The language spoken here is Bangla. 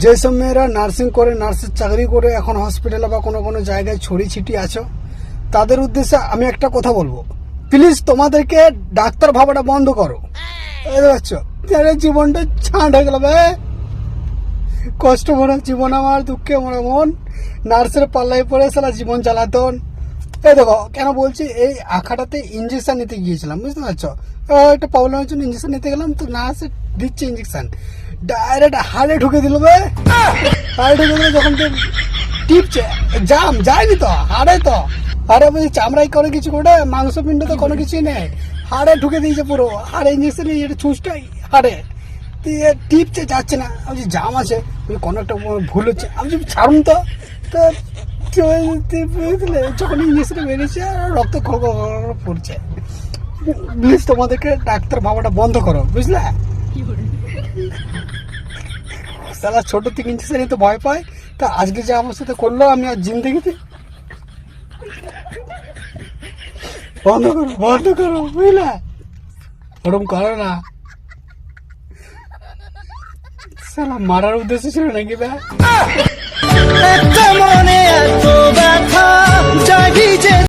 যেসব মেয়েরা নার্সিং করে, নার্সের চাকরি করে, এখন হসপিটালে বা কোনো কোনো জায়গায় ছড়ি ছিটি আছো, তাদের উদ্দেশ্যে আমি একটা কথা বলব। প্লিজ তোমাদেরকে ডাক্তার ভাবাটা বন্ধ করো। জীবনটা ছাঁট হয়ে গেল বে। কষ্ট মনে জীবন আমার, দুঃখে মনে মন। নার্সের পাল্লায় পড়ে সালা জীবন চালাতন এই দেখো, কেন বলছি? এই আখাটাতে ইঞ্জেকশন নিতে গিয়েছিলাম, বুঝতে পারছ? একটা প্রবলেমের জন্য ইঞ্জেকশন নিতে গেলাম, তো নার্স দিচ্ছে ইঞ্জেকশন ডাইরেক্ট হাড়ে ঢুকে দিল বে। হাড়ে ঢুকে দিল যখন তো টিপছে। জাম যায়নি তো হাড়ে তো। হাড়ে বলছি চামড়াই করে কিছু করে মাংস পিণ্ড তো কোনো কিছুই নেই। হাড়ে ঢুকে দিয়েছে পুরো। হাড়ে ইঞ্জেকশন এটা চুষটাই হাড়ে। দিয়ে টিপছে যাচ্ছে না। আমি জাম আছে। বলছি, কোনো একটা ভুল হচ্ছে। আমি ছাড়ুন তো। তো যখন ইঞ্জেকশন বেরিয়েছে আর রক্ত খড় পড়ছে। প্লিজ তোমাদেরকে ডাক্তার ভাবাটা বন্ধ করো বুঝলে? সালা ছোট থেকে ইঞ্জেকশন তো ভয় পায় তা আজকে যে আমার সাথে করল আমি আর জিন্দগিতে বন্ধ করো বন্ধ করো বুঝলে ওরকম করো না সালা মারার উদ্দেশ্য ছিল নাকি ব্যা মনে